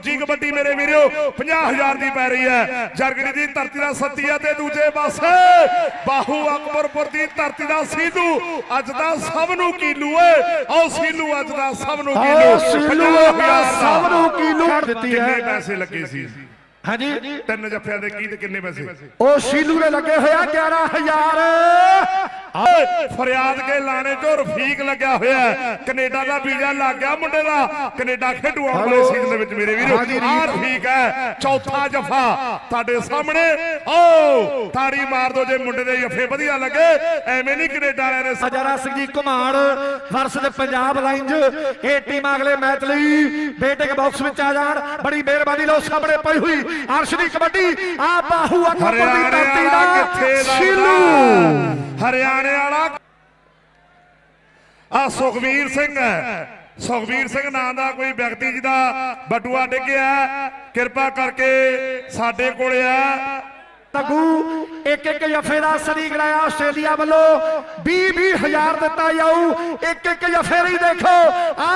ਕਬੱਡੀ ਮੇਰੇ ਵੀਰੋ 50000 ਦੀ ਪੈ ਰਹੀ ਹੈ। ਜਰਗੜੀ ਦੀ ਧਰਤੀ ਦਾ ਸੱਤੀਆ ਤੇ ਦੂਜੇ ਪਾਸੇ ਬਾਹੂ ਅਕਬਰਪੁਰ ਦੀ ਧਰਤੀ ਦਾ ਸੀਧੂ ਅੱਜ ਦਾ ਸਭ ਨੂੰ ਕੀਲੂ ਏ। ਆਓ ਸੀਲੂ ਅੱਜ ਦਾ ਸਭ ਨੂੰ ਕੀਲੂ। ਸੀਲੂ 50,000 ਸਭ ਨੂੰ ਕੀਲੂ ਦਿੱਤੀ ਕਿੰਨੇ ਹੈ ਪੈਸੇ ਲੱਗੇ ਸੀ? ਹਾਂਜੀ। ਤਿੰਨ ਜੱਫਿਆਂ ਦੇ ਕੀ ਤੇ ਕਿੰਨੇ ਪੈਸੇ? ਉਹ ਸੀਲੂ ਦੇ ਲੱਗੇ ਹੋਇਆ 11000 ਓਏ ਫਰਿਆਦ ਕੇ ਲਾਣੇ ਚੋਂ ਰਫੀਕ ਲੱਗਿਆ ਹੋਇਆ। ਕੈਨੇਡਾ ਦਾ ਵੀਜ਼ਾ ਲੱਗ ਗਿਆ ਮੁੰਡੇ ਦਾ। ਕੈਨੇਡਾ ਖੇਡੂ ਆਉਣ ਵਾਲੇ ਸੀਜ਼ਨ ਦੇ ਵਿੱਚ ਮੇਰੇ ਵੀਰੋ। ਆ ਰਫੀਕ ਹੈ। ਚੌਥਾ ਜਫਾ ਤੁਹਾਡੇ ਸਾਹਮਣੇ। ਓ ਤਾੜੀ ਮਾਰ ਦੋ ਜੇ ਮੁੰਡੇ ਦੇ ਜਫੇ ਵਧੀਆ ਲੱਗੇ। ਐਵੇਂ ਨਹੀਂ ਕੈਨੇਡਾ ਵਾਲਿਆਂ ਨੇ ਸਿੰਘ ਜੀ ਘੁਮਾਣ ਵਰਸ ਦੇ ਪੰਜਾਬ ਲਾਈਨਜ। ਇਹ ਟੀਮ ਅਗਲੇ ਮੈਚ ਲਈ ਬੇਟੇ ਬਾਕਸ ਵਿੱਚ ਆ ਜਾਣ। ਬੜੀ ਮਿਹਰਬਾਨੀ ਲੋ ਸਾਹਮਣੇ ਪਈ ਹੋਈ ਅਰਸ਼ ਦੀ ਕਬੱਡੀ। ਆ ਬਾਹੂ ਦੀ ਧਰਤੀ ਵਾਲਾ ਦਾ ਲੱਗਦਾ? ਹਰਿਆਣੇ ਆ ਸੁਖਵੀਰ ਸਿੰਘ ਹੈ। ਸੁਖਵੀਰ ਸਿੰਘ ਨਾਂ ਦਾ ਕੋਈ ਵਿਅਕਤੀ ਜਿਹਦਾ ਬਟੂਆ ਡਿੱਗਿਆ ਕਿਰਪਾ ਕਰਕੇ ਸਾਡੇ ਕੋਲ ਆ। ਤਗੂ ਇੱਕ ਇੱਕ ਜਫੇ ਦਾ ਸਰੀ ਗਰਾਇਆ ਆਸਟ੍ਰੇਲੀਆ ਵੱਲੋਂ। 20 20 ਹਜ਼ਾਰ ਦਿੱਤਾ ਜਾਊ। ਇੱਕ ਇੱਕ ਜਫੇ ਲਈ ਦੇਖੋ। ਆ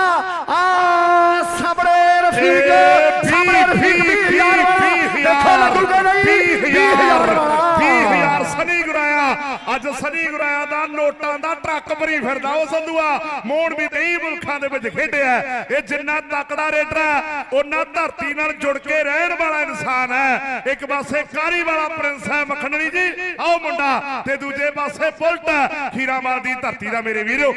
ਆ ਸਾਹਮਣੇ ਰਫੀਕ ਸਾਹਮਣੇ ਰਫੀਕ 20 ਹਜ਼ਾਰ ਵਾਲਾ। ਦੇਖੋ ਲੱਗੂਗਾ ਨਹੀਂ 20 ਹਜ਼ਾਰ ਵਾਲਾ। 20000 ਸਨੀ ਗੁਰਾਇਆ ਅੱਜ ਸਨੀ ਗੁਰਾਇਆ ਦਾ ਨੋਟਾਂ ਦਾ ਟਰੱਕ ਫਿਰਦਾ, ਉਹ ਸੰਧੂਆ ਮੋੜ ਵੀ 23 ਮੁਲਕਾਂ ਦੇ ਵਿੱਚ ਖੇਡਿਆ ਇਹ ਜਿੰਨਾ ਤਕੜਾ ਰੇਡਰ ਹੈ ਉਹਨਾਂ ਧਰਤੀ ਨਾਲ ਜੁੜ ਕੇ ਰਹਿਣ ਵਾਲਾ ਇਨਸਾਨ ਹੈ। ਇੱਕ ਪਾਸੇ ਕਾਰੀ ਵਾਲਾ ਪ੍ਰਿੰਸ ਹੈ ਮੱਖਣਣੀ ਜੀ, ਆਓ ਮੁੰਡਾ, ਤੇ ਦੂਜੇ ਪਾਸੇ ਪੁਲਟ ਖੀਰਾਮਾਲ ਦੀ ਧਰਤੀ ਦਾ ਮੇਰੇ ਵੀਰੋ